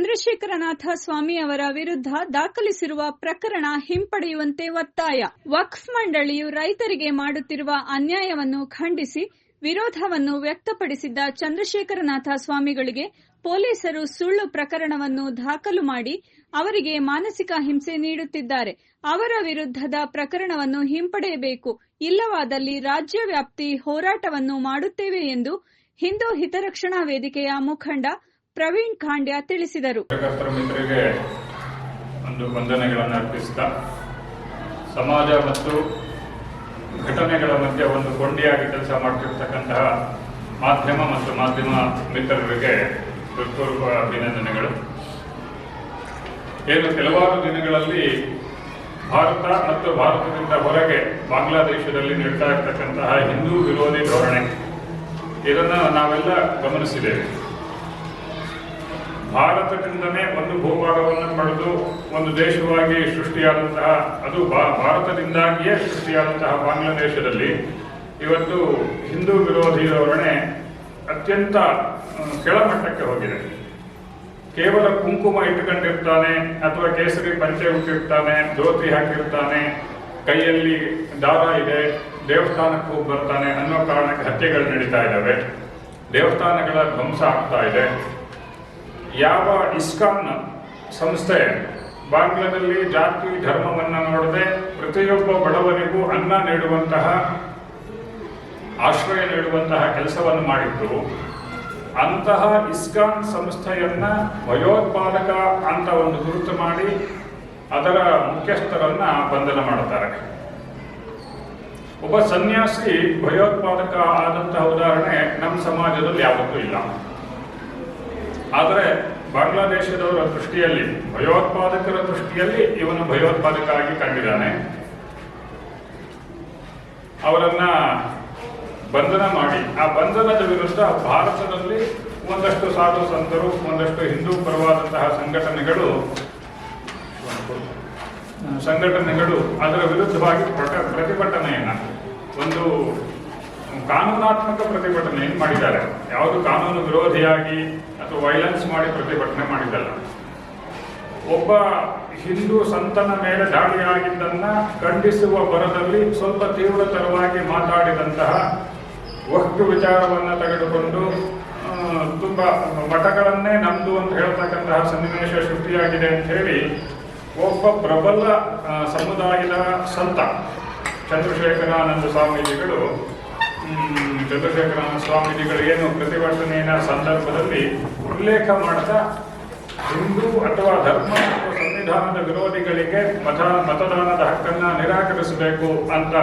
ಚಂದ್ರಶೇಖರನಾಥ ಸ್ವಾಮಿ ಅವರ ವಿರುದ್ಧ ದಾಖಲಿಸಿರುವ ಪ್ರಕರಣ ಹಿಂಪಡೆಯುವಂತೆ ಒತ್ತಾಯ. ವಕ್ಫ್ ಮಂಡಳಿಯು ರೈತರಿಗೆ ಮಾಡುತ್ತಿರುವ ಅನ್ಯಾಯವನ್ನು ಖಂಡಿಸಿ ವಿರೋಧವನ್ನು ವ್ಯಕ್ತಪಡಿಸಿದ್ದ ಚಂದ್ರಶೇಖರನಾಥ ಸ್ವಾಮಿಗಳಿಗೆ ಪೊಲೀಸರು ಸುಳ್ಳು ಪ್ರಕರಣವನ್ನು ದಾಖಲು ಮಾಡಿ ಅವರಿಗೆ ಮಾನಸಿಕ ಹಿಂಸೆ ನೀಡುತ್ತಿದ್ದಾರೆ. ಅವರ ವಿರುದ್ಧದ ಪ್ರಕರಣವನ್ನು ಹಿಂಪಡೆಯಬೇಕು. ಇಲ್ಲವಾದಲ್ಲಿ ರಾಜ್ಯ ವ್ಯಾಪ್ತಿ ಹೋರಾಟವನ್ನು ಮಾಡುತ್ತೇವೆ ಎಂದು ಹಿಂದೂ ಹಿತರಕ್ಷಣಾ ವೇದಿಕೆಯ ಮುಖಂಡ ಪ್ರವೀಣ್ ಖಾಂಡ್ಯ ತಿಳಿಸಿದರು. ಮಿತ್ರರಿಗೆ ಒಂದು ವಂದನೆಗಳನ್ನು ಅರ್ಪಿಸುತ್ತಾ ಸಮಾಜ ಮತ್ತು ಘಟನೆಗಳ ಮಧ್ಯೆ ಒಂದು ಕೊಂಡಿಯಾಗಿ ಕೆಲಸ ಮಾಡ್ತಿರ್ತಕ್ಕಂತಹ ಮಾಧ್ಯಮ ಮತ್ತು ಮಾಧ್ಯಮ ಮಿತ್ರರಿಗೆ ಹೃತ್ಪೂರ್ವ ಅಭಿನಂದನೆಗಳು. ಏನು ಕೆಲವಾರು ದಿನಗಳಲ್ಲಿ ಭಾರತ ಮತ್ತು ಭಾರತದಿಂದ ಹೊರಗೆ ಬಾಂಗ್ಲಾದೇಶದಲ್ಲಿ ನಡೀತಾ ಇರ್ತಕ್ಕಂತಹ ಹಿಂದೂ ವಿರೋಧಿ ಧೋರಣೆ, ಇದನ್ನು ನಾವೆಲ್ಲ ಗಮನಿಸಿದ್ದೇವೆ. ಭಾರತದಿಂದನೇ ಒಂದು ಭೂಭಾಗವನ್ನು ಪಡೆದು ಒಂದು ದೇಶವಾಗಿ ಸೃಷ್ಟಿಯಾದಂತಹ, ಅದು ಭಾ- ಭಾರತದಿಂದಾಗಿಯೇ ಸೃಷ್ಟಿಯಾದಂತಹ ಬಾಂಗ್ಲಾದೇಶದಲ್ಲಿ ಇವತ್ತು ಹಿಂದೂ ವಿರೋಧಿ ಧೋರಣೆ ಅತ್ಯಂತ ಕೆಳಮಟ್ಟಕ್ಕೆ ಹೋಗಿದೆ. ಕೇವಲ ಕುಂಕುಮ ಇಟ್ಟುಕೊಂಡಿರ್ತಾನೆ ಅಥವಾ ಕೇಸರಿ ಪಂಚೆ ಉಟ್ಟಿರ್ತಾನೆ ಧೋತಿ ಹಾಕಿರ್ತಾನೆ, ಕೈಯಲ್ಲಿ ದಾರ ಇದೆ, ದೇವಸ್ಥಾನಕ್ಕೆ ಹೋಗಿ ಬರ್ತಾನೆ ಅನ್ನೋ ಕಾರಣಕ್ಕೆ ಹತ್ಯೆಗಳು ನಡೀತಾ ಇದ್ದಾವೆ. ದೇವಸ್ಥಾನಗಳ ಧ್ವಂಸ ಆಗ್ತಾ ಇದೆ. ಯಾವ ಇಸ್ಕಾನ್ ಸಂಸ್ಥೆ ಬಾಂಗ್ಲಾದಲ್ಲಿ ಜಾತಿ ಧರ್ಮವನ್ನು ನೋಡದೆ ಪ್ರತಿಯೊಬ್ಬ ಬಡವರಿಗೂ ಅನ್ನ ನೀಡುವಂತಹ, ಆಶ್ರಯ ನೀಡುವಂತಹ ಕೆಲಸವನ್ನು ಮಾಡಿದ್ದು, ಅಂತಹ ಇಸ್ಕಾನ್ ಸಂಸ್ಥೆಯನ್ನ ಭಯೋತ್ಪಾದಕ ಅಂತ ಒಂದು ಗುರುತು ಮಾಡಿ ಅದರ ಮುಖ್ಯಸ್ಥರನ್ನ ಬಂಧನ ಮಾಡುತ್ತಾರೆ. ಒಬ್ಬ ಸನ್ಯಾಸಿ ಭಯೋತ್ಪಾದಕ ಆದಂತಹ ಉದಾಹರಣೆ ನಮ್ಮ ಸಮಾಜದಲ್ಲಿ ಯಾವತ್ತೂ ಇಲ್ಲ. ಆದರೆ ಬಾಂಗ್ಲಾದೇಶದವರ ದೃಷ್ಟಿಯಲ್ಲಿ, ಭಯೋತ್ಪಾದಕರ ದೃಷ್ಟಿಯಲ್ಲಿ ಇವನು ಭಯೋತ್ಪಾದಕ ಆಗಿ ಕಂಡಿದ್ದಾನೆ. ಅವರನ್ನ ಬಂಧನ ಮಾಡಿ, ಆ ಬಂಧನದ ವಿರುದ್ಧ ಭಾರತದಲ್ಲಿ ಒಂದಷ್ಟು ಸಾಧು ಸಂತರು, ಒಂದಷ್ಟು ಹಿಂದೂ ಪರವಾದಂತಹ ಸಂಘಟನೆಗಳು ಸಂಘಟನೆಗಳು ಅದರ ವಿರುದ್ಧವಾಗಿ ಪ್ರತಿಭಟನೆಯನ್ನ, ಒಂದು ಕಾನೂನಾತ್ಮಕ ಪ್ರತಿಭಟನೆ ಮಾಡಿದ್ದಾರೆ? ಯಾವುದು ಕಾನೂನು ವಿರೋಧಿಯಾಗಿ ಅಥವಾ ವೈಲೆನ್ಸ್ ಮಾಡಿ ಪ್ರತಿಭಟನೆ ಮಾಡಿದ್ದಲ್ಲ. ಒಬ್ಬ ಹಿಂದೂ ಸಂತನ ಮೇಲೆ ದಾಳಿಯಾಗಿದ್ದನ್ನ ಖಂಡಿಸುವ ಬರದಲ್ಲಿ ಸ್ವಲ್ಪ ತೀವ್ರತರವಾಗಿ ಮಾತಾಡಿದಂತಹ ವಸ್ತು ವಿಚಾರವನ್ನು ತೆಗೆದುಕೊಂಡು ತುಂಬ ಮಠಗಳನ್ನೇ ನಮ್ದು ಅಂತ ಹೇಳ್ತಕ್ಕಂತಹ ಸನ್ನಿವೇಶ ಸೃಷ್ಟಿಯಾಗಿದೆ ಅಂತ ಹೇಳಿ ಒಬ್ಬ ಪ್ರಬಲ ಸಮುದಾಯದ ಸಂತ, ಚಂದ್ರಶೇಖರಾನಂದ ಸ್ವಾಮೀಜಿಗಳು ಸ್ವಾಮೀಜಿಗಳು ಏನು ಪ್ರತಿಭಟನೆಯ ಸಂದರ್ಭದಲ್ಲಿ ಉಲ್ಲೇಖ ಮಾಡ್ತಾ, ಹಿಂದೂ ಅಥವಾ ಧರ್ಮ ಅಥವಾ ಸಂವಿಧಾನದ ವಿರೋಧಿಗಳಿಗೆ ಮತ, ಮತದಾನದ ಹಕ್ಕನ್ನ ನಿರಾಕರಿಸಬೇಕು ಅಂತ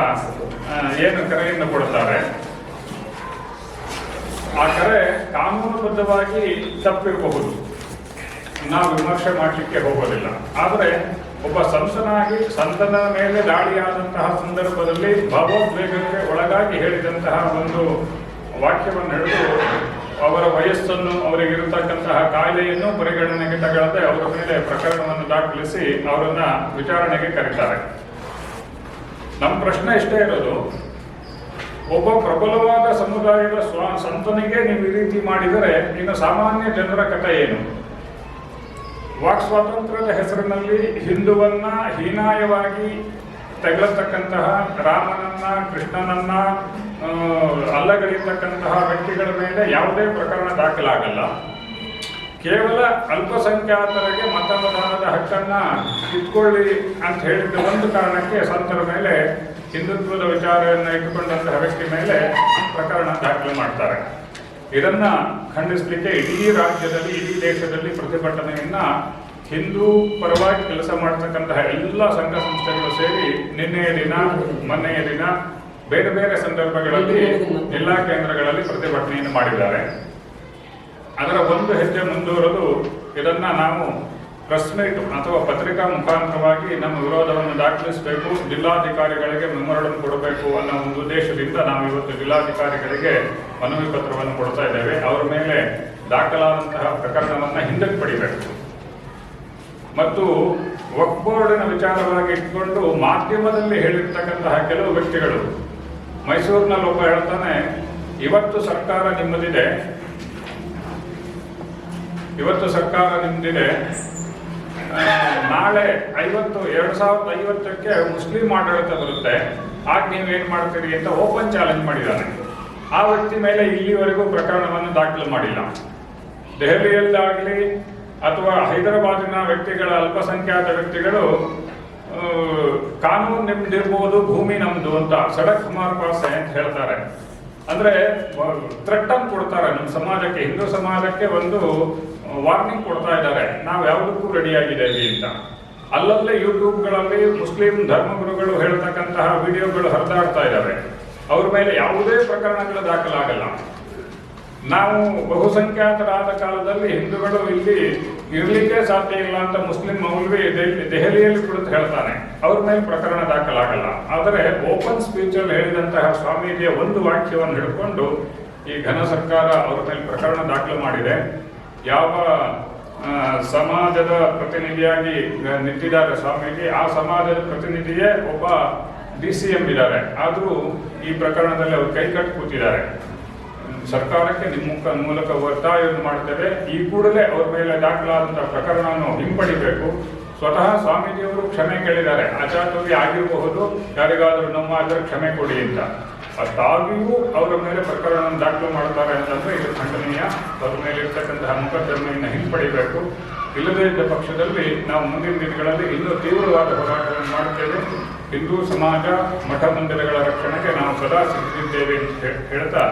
ಏನು ಕರೆಯನ್ನು ಕೊಡ್ತಾರೆ ಆ ಕರೆ ಕಾನೂನುಬದ್ಧವಾಗಿ ತಪ್ಪಿರಬಹುದು. ನಾವು ವಿಮರ್ಶೆ ಮಾಡಲಿಕ್ಕೆ ಹೋಗೋದಿಲ್ಲ. ಆದರೆ ಒಬ್ಬ ಸಂಸನಾಗಿ ಸಂತನ ಮೇಲೆ ದಾಳಿಯಾದಂತಹ ಸಂದರ್ಭದಲ್ಲಿ ಭಾವೋದ್ವೇಗಕ್ಕೆ ಒಳಗಾಗಿ ಹೇಳಿದಂತಹ ಒಂದು ವಾಕ್ಯವನ್ನು ಹಿಡಿದು ಅವರ ವಯಸ್ಸನ್ನು ಅವರಿಗಿರತಕ್ಕಂತಹ ಕಾಯಿಲೆಯನ್ನು ಪರಿಗಣನೆಗೆ ತಗೊಳ್ಳದೆ ಅವರ ಮೇಲೆ ಪ್ರಕರಣವನ್ನು ದಾಖಲಿಸಿ ಅವರನ್ನ ವಿಚಾರಣೆಗೆ ಕರೀತಾರೆ. ನಮ್ಮ ಪ್ರಶ್ನೆ ಇಷ್ಟೇ ಇರೋದು, ಒಬ್ಬ ಪ್ರಬಲವಾದ ಸಮುದಾಯದ ಸ್ವ, ಸಂತನಿಗೆ ನೀವು ಈ ರೀತಿ ಮಾಡಿದರೆ ಇನ್ನು ಸಾಮಾನ್ಯ ಜನರ ಕಥೆ ಏನು? ವಾಕ್ ಸ್ವಾತಂತ್ರ್ಯದ ಹೆಸರಿನಲ್ಲಿ ಹಿಂದುವನ್ನ ಹೀನಾಯವಾಗಿ ತೆಗಳತಕ್ಕಂತಹ ರಾಮನನ್ನ, ಕೃಷ್ಣನನ್ನ ಅಲ್ಲಗಳಿರ್ತಕ್ಕಂತಹ ವ್ಯಕ್ತಿಗಳ ಮೇಲೆ ಯಾವುದೇ ಪ್ರಕರಣ ದಾಖಲಾಗಲ್ಲ. ಕೇವಲ ಅಲ್ಪಸಂಖ್ಯಾತರಿಗೆ ಮತದಾನದ ಹಕ್ಕನ್ನ ಇಟ್ಕೊಳ್ಳಿ ಅಂತ ಹೇಳಿದ ಒಂದು ಕಾರಣಕ್ಕೆ ಸಂತರ ಮೇಲೆ, ಹಿಂದುತ್ವದ ವಿಚಾರವನ್ನು ಇಟ್ಟುಕೊಂಡಂತಹ ವ್ಯಕ್ತಿ ಮೇಲೆ ಪ್ರಕರಣ ದಾಖಲು ಮಾಡ್ತಾರೆ. ಇದನ್ನ ಖಂಡಿಸಲಿಕ್ಕೆ ಇಡೀ ರಾಜ್ಯದಲ್ಲಿ, ಇಡೀ ದೇಶದಲ್ಲಿ ಪ್ರತಿಭಟನೆಯನ್ನ ಹಿಂದೂ ಪರವಾಗಿ ಕೆಲಸ ಮಾಡತಕ್ಕಂತಹ ಎಲ್ಲ ಸಂಘ ಸಂಸ್ಥೆಗಳು ಸೇರಿ ನಿನ್ನೆಯ ದಿನ, ಮೊನ್ನೆಯ ದಿನ ಬೇರೆ ಬೇರೆ ಸಂದರ್ಭಗಳಲ್ಲಿ ಜಿಲ್ಲಾ ಕೇಂದ್ರಗಳಲ್ಲಿ ಪ್ರತಿಭಟನೆಯನ್ನು ಮಾಡಿದ್ದಾರೆ. ಅದರ ಒಂದು ಹೆಜ್ಜೆ ಮುಂದುವರೆದು ಇದನ್ನ ನಾವು ಪ್ರೆಸ್ ಮೀಟ್ ಅಥವಾ ಪತ್ರಿಕಾ ಮುಖಾಂತರವಾಗಿ ನಮ್ಮ ವಿರೋಧವನ್ನು ದಾಖಲಿಸಬೇಕು ಜಿಲ್ಲಾಧಿಕಾರಿಗಳಿಗೆ ಮೆಮೊರಡಮ್ ಕೊಡಬೇಕು ಅನ್ನೋ ಒಂದು ಉದ್ದೇಶದಿಂದ ನಾವು ಇವತ್ತು ಜಿಲ್ಲಾಧಿಕಾರಿಗಳಿಗೆ ಮನವಿ ಪತ್ರವನ್ನು ಕೊಡ್ತಾ ಇದ್ದೇವೆ. ಅವರ ಮೇಲೆ ದಾಖಲಾದಂತಹ ಪ್ರಕರಣವನ್ನು ಹಿಂದಕ್ಕೆ ಪಡಿಬೇಕು. ಮತ್ತು ವಕ್ಬೋರ್ಡಿನ ವಿಚಾರವಾಗಿ ಇಟ್ಕೊಂಡು ಮಾಧ್ಯಮದಲ್ಲಿ ಹೇಳಿರ್ತಕ್ಕಂತಹ ಕೆಲವು ವ್ಯಕ್ತಿಗಳು ಮೈಸೂರಿನಲ್ಲಿ ಒಬ್ಬ ಹೇಳ್ತಾನೆ ಇವತ್ತು ಸರ್ಕಾರ ನಿಮ್ಮದಿದೆ. ಇವತ್ತು ಸರ್ಕಾರ ನಿಮ್ದಿದೆ ಆ, ನಾಳೆ ಐವತ್ತು, ಎರಡು ಸಾವಿರದ ಐವತ್ತಕ್ಕೆ ಮುಸ್ಲಿಂ ಆಡಳಿತ ಬರುತ್ತೆ. ಆಗ ನೀವೇನ್ ಮಾಡ್ತೀರಿ ಅಂತ ಓಪನ್ ಚಾಲೆಂಜ್ ಮಾಡಿದ್ದಾರೆ. ಆ ವ್ಯಕ್ತಿ ಮೇಲೆ ಇಲ್ಲಿವರೆಗೂ ಪ್ರಕರಣವನ್ನು ದಾಖಲು ಮಾಡಿಲ್ಲ. ದೆಹಲಿಯಲ್ಲಾಗಲಿ ಅಥವಾ ಹೈದರಾಬಾದಿನ ವ್ಯಕ್ತಿಗಳ ಅಲ್ಪಸಂಖ್ಯಾತ ವ್ಯಕ್ತಿಗಳು ಕಾನೂನು ನಿಮ್ದಿರ್ಬೋದು, ಭೂಮಿ ನಮ್ದು ಅಂತ ಸಡಕ್ ಕುಮಾರ್ ಪಾಸೆ ಅಂತ ಹೇಳ್ತಾರೆ. ಅಂದ್ರೆ ಥ್ರೆಟ್ ಅನ್ನು ಕೊಡ್ತಾರೆ. ನಮ್ಮ ಸಮಾಜಕ್ಕೆ, ಹಿಂದೂ ಸಮಾಜಕ್ಕೆ ಒಂದು ವಾರ್ನಿಂಗ್ ಕೊಡ್ತಾ ಇದ್ದಾರೆ. ನಾವು ಯಾವುದಕ್ಕೂ ರೆಡಿ ಆಗಿದ್ದೇವೆ ಅಂತ. ಅಲ್ಲಲ್ಲೇ ಯೂಟ್ಯೂಬ್ಗಳಲ್ಲಿ ಮುಸ್ಲಿಂ ಧರ್ಮಗುರುಗಳು ಹೇಳ್ತಕ್ಕಂತಹ ವಿಡಿಯೋಗಳು ಹರಿದಾಡ್ತಾ ಇದ್ದಾವೆ. ಅವ್ರ ಮೇಲೆ ಯಾವುದೇ ಪ್ರಕರಣಗಳು ದಾಖಲಾಗಲ್ಲ. ನಾವು ಬಹುಸಂಖ್ಯಾತರಾದ ಕಾಲದಲ್ಲಿ ಹಿಂದೂಗಳು ಇಲ್ಲಿ ಇರಲಿಕ್ಕೆ ಸಾಧ್ಯ ಇಲ್ಲ ಅಂತ ಮುಸ್ಲಿಂ ಮೌಲ್ವಿ ದೆಹಲಿ- ದೆಹಲಿಯಲ್ಲಿ ಕುಳಿತು ಹೇಳ್ತಾನೆ. ಅವ್ರ ಮೇಲೆ ಪ್ರಕರಣ ದಾಖಲಾಗಲ್ಲ. ಆದರೆ ಓಪನ್ ಸ್ಪೀಚ್ ಅಲ್ಲಿ ಹೇಳಿದಂತಹ ಸ್ವಾಮೀಜಿಯ ಒಂದು ವಾಕ್ಯವನ್ನು ಹಿಡ್ಕೊಂಡು ಈ ಘನ ಸರ್ಕಾರ ಅವ್ರ ಮೇಲೆ ಪ್ರಕರಣ ದಾಖಲು ಮಾಡಿದೆ. ಯಾವ ಸಮಾಜದ ಪ್ರತಿನಿಧಿಯಾಗಿ ನಿಂತಿದ್ದಾರೆ ಸ್ವಾಮೀಜಿ, ಆ ಸಮಾಜದ ಪ್ರತಿನಿಧಿಯೇ ಒಬ್ಬ ಡಿ ಸಿ ಎಂ ಇದ್ದಾರೆ. ಆದರೂ ಈ ಪ್ರಕರಣದಲ್ಲಿ ಅವರು ಕೈಕಟ್ಟು ಕೂತಿದ್ದಾರೆ. ಸರ್ಕಾರಕ್ಕೆ ನಿಮ್ಮ ಮೂಲಕ ಒತ್ತಾಯವನ್ನು ಮಾಡ್ತೇವೆ. ಈ ಕೂಡಲೇ ಅವ್ರ ಮೇಲೆ ದಾಖಲಾದಂತಹ ಪ್ರಕರಣವನ್ನು ಹಿಂಪಡಿಬೇಕು. ಸ್ವತಃ ಸ್ವಾಮೀಜಿಯವರು ಕ್ಷಮೆ ಕೇಳಿದ್ದಾರೆ. ಅಚಾತುರ್ಯ ಆಗಿರಬಹುದು, ಯಾರಿಗಾದರೂ ನಮ್ಮ ಆದರೆ ಕ್ಷಮೆ ಕೊಡಿ ಅಂತ. ಅಷ್ಟಾಗಿಯೂ ಅವರ ಮೇಲೆ ಪ್ರಕರಣ ದಾಖಲು ಮಾಡ್ತಾರೆ ಅಂತಂದ್ರೆ ಇದು ಖಂಡನೀಯ. ಅವ್ರ ಮೇಲೆ ಇರ್ತಕ್ಕಂತಹ ಮೊಕದ್ದಮೆಯನ್ನು ಹಿಂಪಡಿಬೇಕು ಇಲ್ಲದೇ ಇದ್ದ ಪಕ್ಷದಲ್ಲಿ ನಾವು ಮುಂದಿನ ದಿನಗಳಲ್ಲಿ ಇನ್ನೂ ತೀವ್ರವಾದ ಹೋರಾಟವನ್ನು ಮಾಡುತ್ತೇವೆ ಹಿಂದೂ ಸಮಾಜ ಮಠ ಮಂದಿರಗಳ ರಕ್ಷಣೆಗೆ ನಾವು ಸದಾ ಸಿದ್ಧಿದ್ದೇವೆ ಅಂತ ಹೇಳ್ತಾ